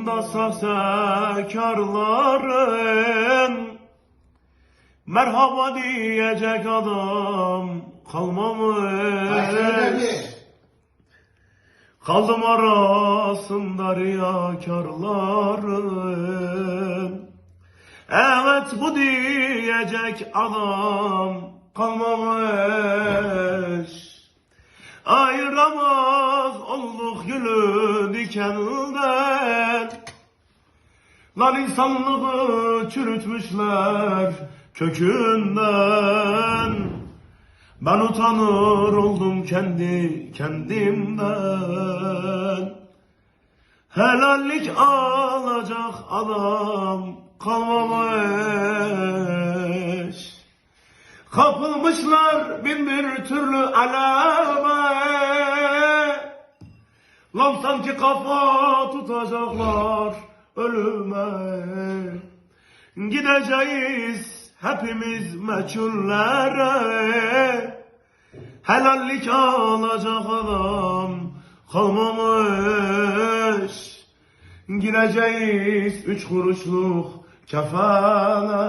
Sonunda sahtekarların Merhaba diyecek adam kalmamış. Kaldım arasında riyakarların. Evet bu diyecek adam kalmamış. Ayıramaz olduk gülü dikeninden Lan insanlığı çürütmüşler kökünden. Ben utanır oldum kendi kendimden. Helallik alacak adam kalmamış. Kapılmışlar bin bir türlü aleme. Lan sanki kafa tutacaklar ölüme Gideceğiz hepimiz meçhullere. Helallik alacak adam kalmamış. Gireceğiz üç kuruşluk kefene